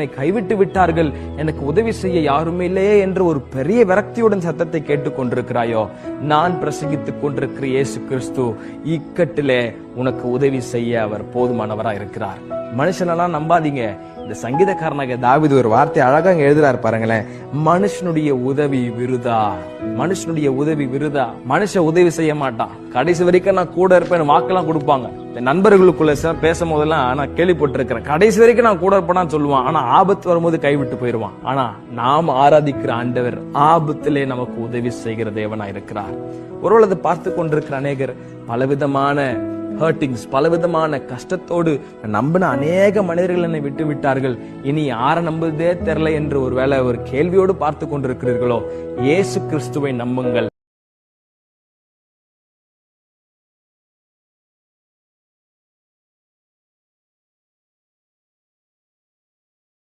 என்னை கைவிட்டு விட்டார்கள். எனக்கு உதவி செய்ய யாருமே இல்லையே என்று ஒரு பெரிய விரக்தியுடன் சத்தத்தை கேட்டுக் கொண்டிருக்கிறாயோ? நான் பிரசங்கித்துக் கொண்டிருக்கிற இயேசு கிறிஸ்து இக்கட்டிலே உனக்கு உதவி செய்ய அவர் போதுமானவரா இருக்கிறார். மனுஷனெல்லாம் நம்பாதீங்க. இந்த சங்கீதக்காரனாக தாவிது ஒரு வார்த்தை அழகாக எழுதுறாரு பாருங்களேன். மனுஷனுடைய உதவி விருதா? மனுஷனுடைய உதவி விருதா? மனுஷன் உதவி செய்ய மாட்டான். கடைசி வரைக்கும் நான் கூட இருப்பேன் வாக்கெல்லாம் கொடுப்பாங்க. நண்பர்களுக்குள்ள சார் பேசும் போதெல்லாம் நான் கேள்விப்பட்டிருக்கிறேன். கடைசி வரைக்கும் நான் கூட இருப்பேன்னு சொல்லுவான். ஆனா ஆபத்து வரும்போது கைவிட்டு போயிடுவான். ஆனா நாம் ஆராதிக்கிற ஆண்டவர் ஆபத்திலே நமக்கு உதவி செய்கிற தேவனா இருக்கிறார். ஒருவேளை அதை பார்த்து கொண்டிருக்கிற அநேகர் பலவிதமான ஹர்ட்டிங்ஸ் பலவிதமான கஷ்டத்தோடு நம்பின அநேக மனிதர்கள் என்னை விட்டு விட்டார்கள். இனி யாரை நம்புதே தெரில என்று ஒருவேளை ஒரு கேள்வியோடு பார்த்து கொண்டிருக்கிறீர்களோ? இயேசு கிறிஸ்துவை நம்புங்கள்.